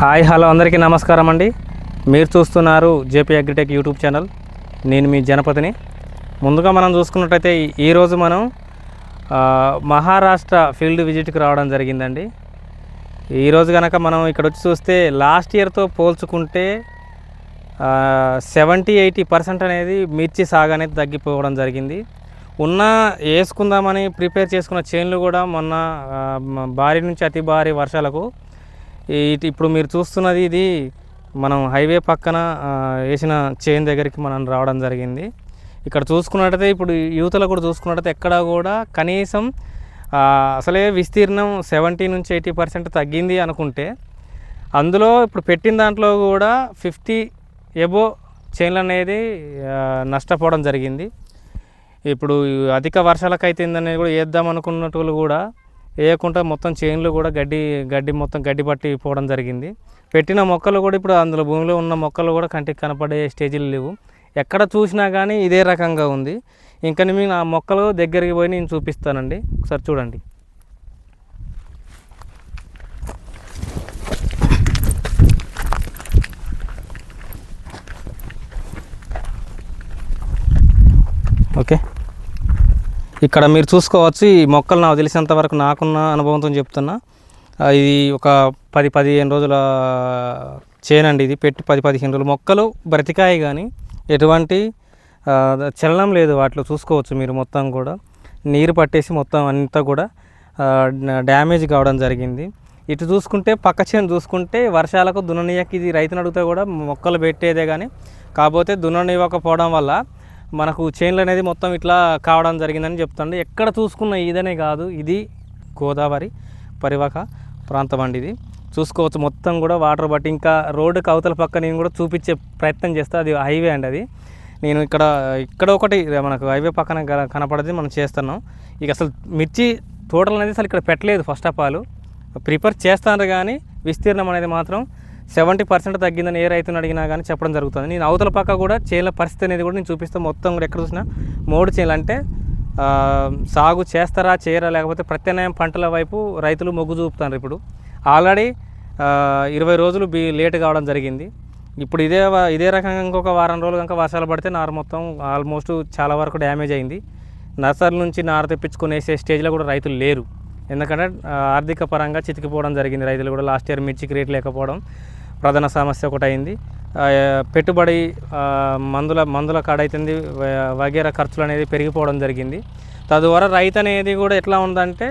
Hi hello అందరికీ నమస్కారం అండి. మీరు చూస్తున్నారు జేపీ అగ్రిటెక్ యూట్యూబ్ ఛానల్. నేను మీ జనపతిని. ముందుగా మనం చూసుకున్నట్టయితే ఈరోజు మనం మహారాష్ట్ర ఫీల్డ్ విజిట్కి రావడం జరిగిందండి. ఈరోజు కనుక మనం ఇక్కడ వచ్చి చూస్తే లాస్ట్ ఇయర్తో పోల్చుకుంటే సెవెంటీ ఎయిటీ పర్సెంట్ అనేది మిర్చి సాగు అనేది తగ్గిపోవడం జరిగింది. ఉన్న వేసుకుందామని ప్రిపేర్ చేసుకున్న చేన్లు కూడా మొన్న భారీ నుంచి అతి భారీ వర్షాలకు ఇప్పుడు మీరు చూస్తున్నది ఇది మనం హైవే పక్కన వేసిన చైన్ దగ్గరికి మనం రావడం జరిగింది. ఇక్కడ చూసుకున్నట్టయితే ఇప్పుడు యూత్లో కూడా చూసుకున్నట్టయితే ఎక్కడ కూడా కనీసం అసలే విస్తీర్ణం సెవెంటీ నుంచి ఎయిటీ పర్సెంట్ తగ్గింది అనుకుంటే అందులో ఇప్పుడు పెట్టిన దాంట్లో కూడా ఫిఫ్టీ ఎబో చైన్లు అనేది నష్టపోవడం జరిగింది. ఇప్పుడు అధిక వర్షాలకు అయితే అనేది కూడా వేద్దాం అనుకున్నట్టు కూడా వేయకుండా మొత్తం చేన్లు కూడా గడ్డి గడ్డి మొత్తం గడ్డి పట్టి పోవడం జరిగింది. పెట్టిన మొక్కలు కూడా ఇప్పుడు అందులో భూమిలో ఉన్న మొక్కలు కూడా కంటికి కనపడే స్టేజీలు లేవు. ఎక్కడ చూసినా కానీ ఇదే రకంగా ఉంది. ఇంకా నేను ఆ మొక్కలు దగ్గరికి పోయి నేను చూపిస్తానండి. ఒకసారి చూడండి. ఓకే. ఇక్కడ మీరు చూసుకోవచ్చు ఈ మొక్కలు నాకు తెలిసినంత వరకు నాకున్న అనుభవంతో చెప్తున్నా. ఇది ఒక పది పదిహేను రోజుల చేనండి ఇది. పెట్టి పది పదిహేను రోజులు. మొక్కలు బ్రతికాయి కానీ ఎటువంటి చలనం లేదు వాటిలో చూసుకోవచ్చు మీరు మొత్తం కూడా. నీరు పట్టేసి మొత్తం అంతా కూడా డ్యామేజ్ కావడం జరిగింది. ఇటు చూసుకుంటే పక్క చేను చూసుకుంటే వర్షాలకు దున్ననీయకి ఇది రైతుని అడిగితే కూడా మొక్కలు పెట్టేదే కానీ కాకపోతే దున్ననివ్వకపోవడం వల్ల మనకు చైన్లు అనేది మొత్తం ఇట్లా కావడం జరిగిందని చెప్తుంది ఎక్కడ చూసుకున్న ఇదనే కాదు ఇది గోదావరి పరివాహక ప్రాంతం అండి ఇది. చూసుకోవచ్చు మొత్తం కూడా వాటర్ బట్టి ఇంకా రోడ్డుకి అవతల పక్క నేను కూడా చూపించే ప్రయత్నం చేస్తా అది హైవే అండి అది. నేను ఇక్కడ ఇక్కడ ఒకటి మనకు హైవే పక్కన కనపడది మనం చేస్తున్నాం. ఇక అసలు మిర్చి తోటలు అనేది అసలు ఇక్కడ పెట్టలేదు ఫస్ట్ ఆఫ్ ఆల్ ప్రిపేర్ చేస్తాను కానీ విస్తీర్ణం అనేది మాత్రం సెవెంటీ పర్సెంట్ తగ్గిందని ఏ రైతుని అడిగినా కానీ చెప్పడం జరుగుతుంది. నేను అవతల పక్క కూడా చేనుల పరిస్థితి అనేది కూడా నేను చూపిస్తాను మొత్తం కూడా ఎక్కడ చూసినా మూడు చేనులు అంటే సాగు చేస్తారా చేయరా లేకపోతే ప్రత్యామ్నాయం పంటల వైపు రైతులు మొగ్గు చూపుతారు ఇప్పుడు. ఆల్రెడీ ఇరవై రోజులు బి లేట్ కావడం జరిగింది. ఇప్పుడు ఇదే ఇదే రకంగా ఇంకొక వారం రోజులు కనుక వర్షాలు పడితే నారు మొత్తం ఆల్మోస్ట్ చాలా వరకు డ్యామేజ్ అయింది. నర్సరీ నుంచి నార తెప్పించుకునేసే స్టేజ్లో కూడా రైతులు లేరు. ఎందుకంటే ఆర్థిక పరంగా చితికిపోవడం జరిగింది రైతులు కూడా. లాస్ట్ ఇయర్ మిర్చికి రేట్ లేకపోవడం. ప్రధాన సమస్య ఒకటి అయింది పెట్టుబడి మందుల మందుల కాడైతుంది వగేరా ఖర్చులు అనేది పెరిగిపోవడం జరిగింది. తద్వారా రైతు అనేది కూడా ఎట్లా ఉందంటే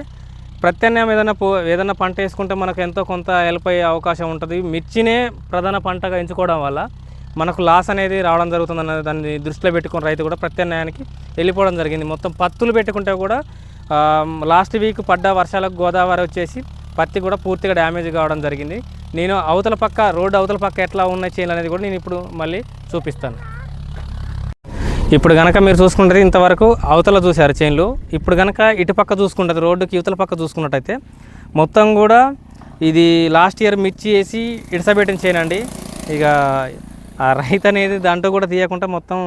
ప్రత్యామ్నాయం ఏదైనా పో ఏదైనా పంట వేసుకుంటే మనకు ఎంతో కొంత హెల్ప్ అయ్యే అవకాశం ఉంటుంది. మిర్చినే ప్రధాన పంటగా ఎంచుకోవడం వల్ల మనకు లాస్ అనేది రావడం జరుగుతుంది అన్న దాన్ని దృష్టిలో పెట్టుకుని రైతు కూడా ప్రత్యామ్నాయానికి వెళ్ళిపోవడం జరిగింది. మొత్తం పత్తులు పెట్టుకుంటే కూడా లాస్ట్ వీక్ పడ్డ వర్షాలకు గోదావరి వచ్చేసి పత్తి కూడా పూర్తిగా డ్యామేజ్ కావడం జరిగింది. నేను అవతల పక్క రోడ్డు అవతల పక్క ఎట్లా ఉన్నాయి చేయాలి అనేది కూడా నేను ఇప్పుడు మళ్ళీ చూపిస్తాను. ఇప్పుడు కనుక మీరు చూసుకుంటే ఇంతవరకు అవతల చూశారు చైన్లు. ఇప్పుడు కనుక ఇటు పక్క చూసుకుంటుంది రోడ్డుకి ఇవతల పక్క చూసుకున్నట్టయితే మొత్తం కూడా ఇది లాస్ట్ ఇయర్ మిర్చి వేసి ఇడసబెట్టిన చైన్ అండి. ఇక ఆ రైతు అనేది దాంట్లో కూడా తీయకుండా మొత్తం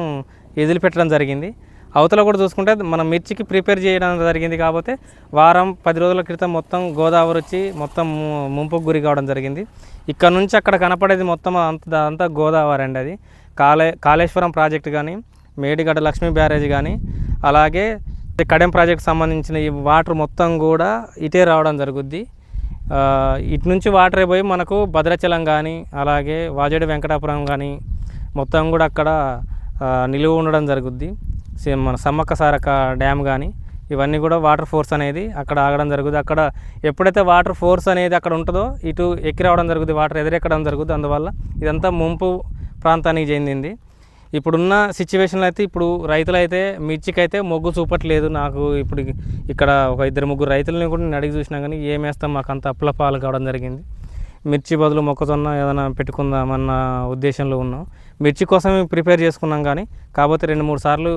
ఎదిలిపెట్టడం జరిగింది. అవతల కూడా చూసుకుంటే మనం మిర్చికి ప్రిపేర్ చేయడం జరిగింది కాకపోతే వారం పది రోజుల క్రితం మొత్తం గోదావరి వచ్చి మొత్తం ము- ముంపుకు గురి కావడం జరిగింది. ఇక్కడ నుంచి అక్కడ కనపడేది మొత్తం అంత అంతా గోదావరి అండి అది. కాళే కాళేశ్వరం ప్రాజెక్ట్ కానీ మేడిగడ్డ లక్ష్మీ బ్యారేజ్ కానీ అలాగే కడెం ప్రాజెక్ట్ సంబంధించిన ఈ వాటర్ మొత్తం కూడా ఇటే రావడం జరుగుద్ది. ఇటు నుంచి వాటర్ పోయి మనకు భద్రాచలం కానీ అలాగే వాజేడి వెంకటాపురం కానీ మొత్తం కూడా అక్కడ నిలువ ఉండడం జరుగుద్ది. మన సమ్మక్క సారక్క డ్యామ్ కానీ ఇవన్నీ కూడా వాటర్ ఫోర్స్ అనేది అక్కడ ఆగడం జరుగుతుంది అక్కడ ఎప్పుడైతే వాటర్ ఫోర్స్ అనేది అక్కడ ఉంటుందో ఇటు ఎక్కి రావడం జరుగుతుంది వాటర్ ఎదురెక్కడం జరుగుతుంది అందువల్ల ఇదంతా ముంపు ప్రాంతానికి చెందింది. ఇప్పుడున్న సిచ్యువేషన్లో అయితే ఇప్పుడు రైతులు అయితే మిర్చికైతే మొగ్గు చూపట్లేదు. నాకు ఇప్పుడు ఇక్కడ ఒక ఇద్దరు ముగ్గురు రైతులని కూడా నేను అడిగి చూసినా కానీ ఏమేస్తాం మాకు అంత అప్పుల పాలు కావడం జరిగింది. మిర్చి బదులు మొక్కజొన్న ఏదైనా పెట్టుకుందామన్న ఉద్దేశంలో ఉన్నాం. మిర్చి కోసమే ప్రిపేర్ చేసుకున్నాం కానీ కాకపోతే రెండు మూడు సార్లు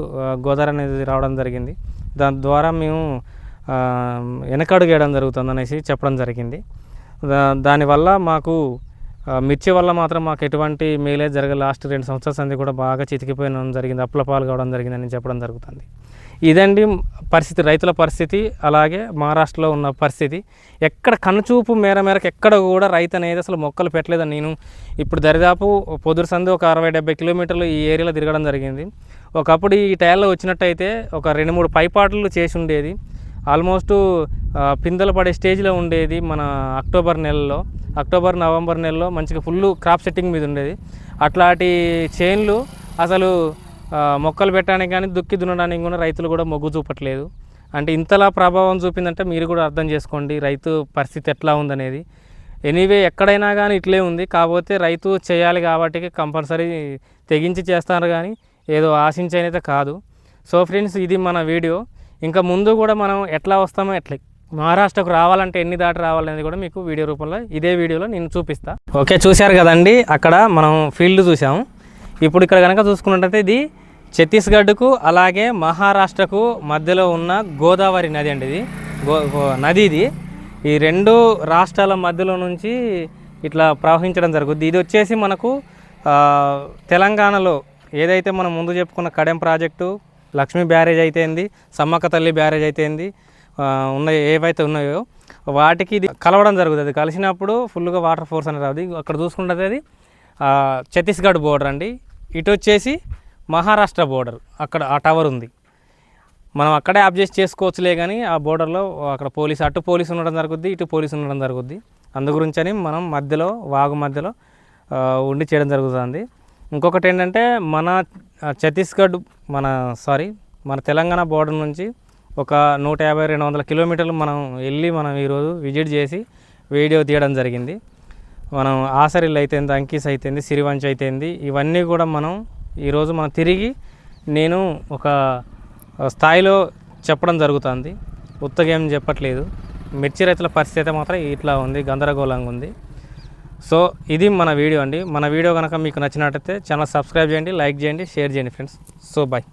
గోదావరి అనేది రావడం జరిగింది. దాని ద్వారా మేము వెనకడుగు వేయడం జరుగుతుంది అనేసి చెప్పడం జరిగింది. దా దానివల్ల మాకు మిర్చి వల్ల మాత్రం మాకు ఎటువంటి మేలే జరగ లాస్ట్ రెండు సంవత్సరాల సంది కూడా బాగా చితికిపోయిన జరిగింది. అప్పుల పాలు కావడం జరిగిందని చెప్పడం జరుగుతుంది. ఇదండి పరిస్థితి రైతుల పరిస్థితి అలాగే మహారాష్ట్రలో ఉన్న పరిస్థితి. ఎక్కడ కనుచూపు మేర మేరకు ఎక్కడ కూడా రైతు అనేది అసలు మొక్కలు పెట్టలేదని నేను ఇప్పుడు దరిదాపు పొదురు సంది ఒక అరవై డెబ్బై కిలోమీటర్లు ఈ ఏరియాలో తిరగడం జరిగింది. ఒకప్పుడు ఈ టైర్లో వచ్చినట్టయితే ఒక రెండు మూడు పైపాటలు చేసి ఉండేది. ఆల్మోస్ట్ పిందలు పిందెలు పడే స్టేజ్లో ఉండేది మన అక్టోబర్ నెలలో. అక్టోబర్ నవంబర్ నెలలో మంచిగా ఫుల్ క్రాప్ సెట్టింగ్ మీద ఉండేది. అట్లాంటి చైన్లు అసలు మొక్కలు పెట్టడానికి కానీ దుక్కి దున్నడానికి కూడా రైతులు కూడా మొగ్గు చూపట్లేదు. అంటే ఇంతలా ప్రభావం చూపిందంటే మీరు కూడా అర్థం చేసుకోండి రైతు పరిస్థితి ఎట్లా ఉందనేది. ఎనీవే ఎక్కడైనా కానీ ఇట్లే ఉంది. కాకపోతే రైతు చేయాలి కాబట్టి కంపల్సరీ తెగించి చేస్తారు కానీ ఏదో ఆశించైనైతే కాదు. సో ఫ్రెండ్స్ ఇది మన వీడియో. ఇంకా ముందు కూడా మనం ఎట్లా వస్తామో ఎట్లా మహారాష్ట్రకు రావాలంటే ఎన్ని దాటి రావాలనేది కూడా మీకు వీడియో రూపంలో ఇదే వీడియోలో నేను చూపిస్తాను ఓకే చూశారు కదండి? అక్కడ మనం ఫీల్డ్ చూసాము ఇప్పుడు ఇక్కడ కనుక చూసుకున్నట్టయితే ఇది ఛత్తీస్గఢ్కు అలాగే మహారాష్ట్రకు మధ్యలో ఉన్న గోదావరి నది అండి ఇది. గో గో- నది ఇది. ఈ రెండు రాష్ట్రాల మధ్యలో నుంచి ఇట్లా ప్రవహించడం జరుగుద్ది. ఇది వచ్చేసి మనకు తెలంగాణలో ఏదైతే మనం ముందు చెప్పుకున్న కడెం ప్రాజెక్టు లక్ష్మీ బ్యారేజ్ అయితేంది సమ్మక్క తల్లి బ్యారేజ్ అయితేంది ఉన్న ఉన్నాయి ఏవైతే ఉన్నాయో వాటికి ఇది కలవడం జరుగుతుంది అది కలిసినప్పుడు ఫుల్గా వాటర్ ఫోర్స్ అనేది రాదు. అక్కడ చూసుకుంటే అది ఛత్తీస్గఢ్ బోర్డర్ అండి. ఇటు వచ్చేసి మహారాష్ట్ర బోర్డర్. అక్కడ ఆ టవర్ ఉంది. మనం అక్కడే అబ్జెస్ట్ చేసుకోవచ్చులే కానీ ఆ బోర్డర్లో అక్కడ పోలీస్ అటు పోలీస్ ఉండడం జరుగుద్ది ఇటు పోలీస్ ఉండడం జరుగుద్ది. అందుగురించని మనం మధ్యలో వాగు మధ్యలో ఉండి చేయడం జరుగుతుంది. ఇంకొకటి ఏంటంటే మన ఛత్తీస్గఢ్ మన సారీ మన తెలంగాణ బోర్డర్ నుంచి ఒక నూట యాభై రెండు వందల కిలోమీటర్లు మనం వెళ్ళి మనం ఈరోజు విజిట్ చేసి వీడియో తీయడం జరిగింది. మనం ఆసరిల్లు అయితేంది అంకీస్ అయితేంది సిరివంచ్ అయితేంది ఇవన్నీ కూడా మనం ఈరోజు మనం తిరిగి నేను ఒక స్థాయిలో చెప్పడం జరుగుతుంది. ఉత్తగేం ఏం చెప్పట్లేదు. మిర్చి రైతుల పరిస్థితి అయితే మాత్రం ఇట్లా ఉంది గందరగోళంగా ఉంది. సో ఇది మన వీడియో అండి. మన వీడియో కనుక మీకు నచ్చినట్టయితే ఛానల్ సబ్స్క్రైబ్ చేయండి లైక్ చేయండి షేర్ చేయండి ఫ్రెండ్స్. So bye